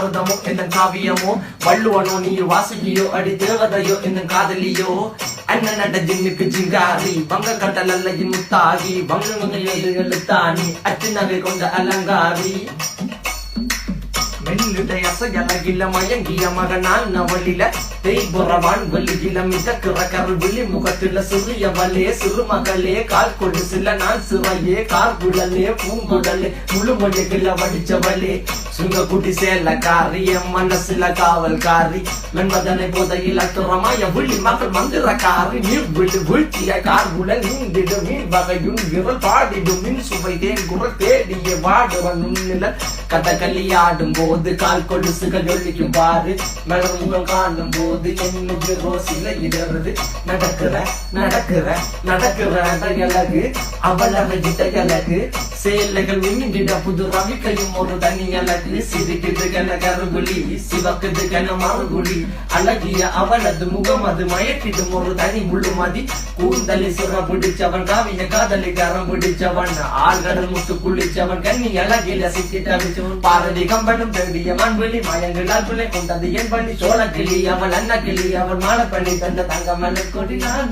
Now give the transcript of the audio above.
அர்த்தமோ? என்ன காவியமோ? வள்ளுவனோ நீ வாசுகியோ? அடி தேவதையோ? என்ன காதலியோ? அண்ணன் நட ஜின்னுக்கு ஜிங்காரி. வங்க கடல் அல்ல முத்தாகி. வங்க எழுத்தாணி? அச்சு நகை கொண்ட அலங்காரி. மெல்லுடைய அசையலகில மயங்கிய மகனால் நவலில தேய்புறவான் வெளியில மிதக்கிற கருவிழி முகத்தில சிறியவளே சிறுமகளே கால் கொண்டு சில நான் சிறையே கார் குழலே கார்குழலே பூங்குடலே முழுமொழிகள வடிச்சவளே. சுங்க குட்டி சேலக்காரி என் மனசுல காவல்காரி மென்மதனை போதையில் அத்துறமாய விழி மகள் மந்திரக்காரி நீர் விழி வீழ்த்திய கார் கார்குழல் நீந்திடும் நீர் வகையும் விரல் பாடிடும் மின் சுவை தேன் குரல் தேடிய வாடுவன் உன்னில கதகளி ஆடும் போது கால் கொலுசுகள் ஒழிக்கும் பாரு மலர் முகம் காணும் போது போது என்னுக்கு ரோசில இடருது நடக்கிற நடக்கிற நடக்கிற அழகு. அவள் அழகிட்ட அழகு. சேலைகள் மின்னிட புது ரவிக்கையும் ஒரு தனி அழகு. சிரிக்குது கன கருகுலி சிவக்குது கன மறுகுலி அழகிய அவளது முகம் அது மயக்கிடும் ஒரு தனி முழுமதி கூந்தலி சுர பிடிச்சவன் காவிய காதலி கரம் பிடிச்சவன். ஆழ்கடல் முத்து குளிச்சவன் கண்ணி அழகில சிக்கிட்டவிச்சவன் பாரதி கம்பனும் தேடிய மண்வெளி மயங்களால் பிள்ளை கொண்டது என் பண்ணி சோழ கிளி அவள் அண்ண கிளி அவள் மாலை பண்ணி தந்த தங்க மலர் கொடி நான்